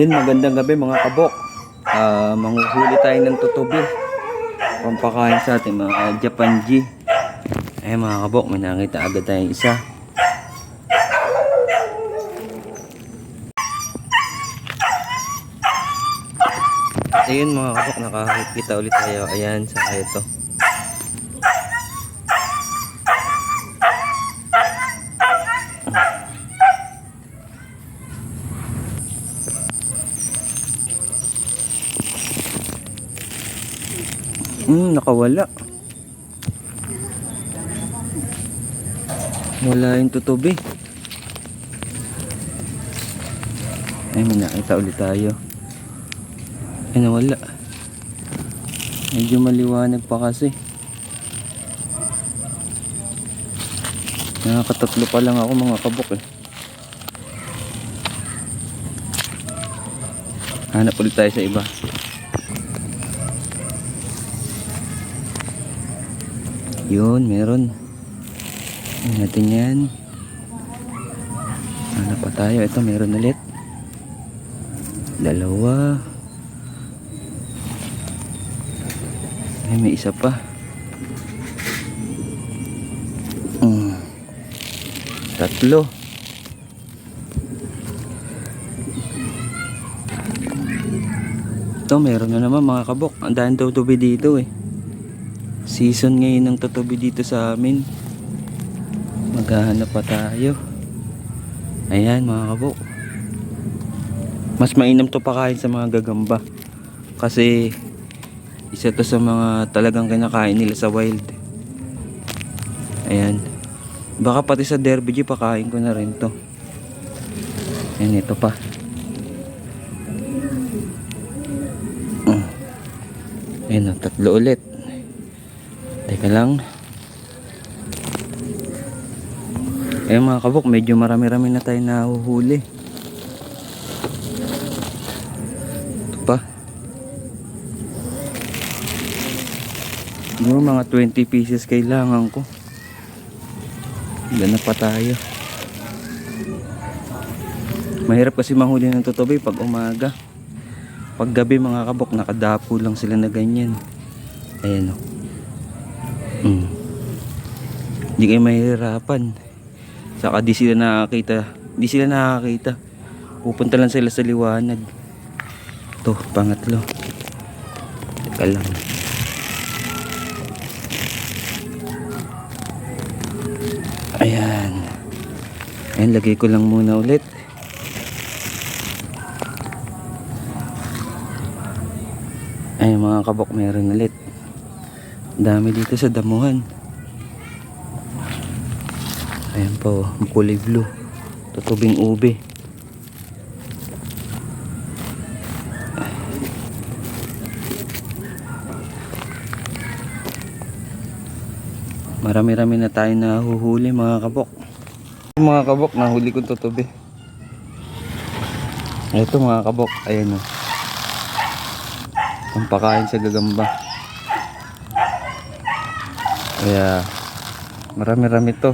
Yun, magandang gabi mga kabok. Ah, manguhuli tayo ng tutubi. Pampakain sa ating mga Japan G. Ay mga kabok, may nakita agad tayong isa. Ayun mga kabok, nakakita ulit tayo. Ayan, sa ito. Hmm, nakawala. Wala yung tutubi. Ay, may ulit tayo. Ay, nawala. Medyo maliwanag pa kasi. Nakakatatlo pa lang ako mga kabok eh. Hanap ulit tayo sa iba. Yun, meron. Tingnan natin yan. Hanap pa tayo. Ito, meron ulit. Dalawa. Ay, may isa pa. Mm. Tatlo. Ito, meron na naman mga kabok. Ang daan daw dito eh. Season ngayon ng tutubi dito sa amin. Maghahanap pa tayo. Ayan mga kabok. Mas mainam to pakain sa mga gagamba. Kasi isa to sa mga talagang kinakain nila sa wild. Ayan. Baka pati sa derby G, pakain ko na rin to. Ayan ito pa. Ayan o, tatlo ulit. Teka lang. Eh mga kabok, medyo marami-rami na tayo nahuhuli. Ito pa. Siguro mga 20 pieces kailangan ko. Gana pa tayo. Mahirap kasi mahuli ng tutubi pag umaga. Pag gabi mga kabok, nakadapo lang sila na ganyan. Ayan o. Mm. Hindi kayo mahihirapan. Saka di sila nakakita. Di sila nakakita. Pupunta lang sila sa liwanag. Ito, pangatlo. Teka lang. Ayan. Ayan, lagay ko lang muna ulit. Ayan mga kabok, meron ulit. Dami dito sa damuhan. Ayan po, kulay blue. Tutubing ube. Marami-rami na tayo nahuhuli mga kabok. Mga kabok, nahuli ko tutubi. Ito mga kabok, ayan o. Ang pakain sa gagamba. Kaya marami-rami to.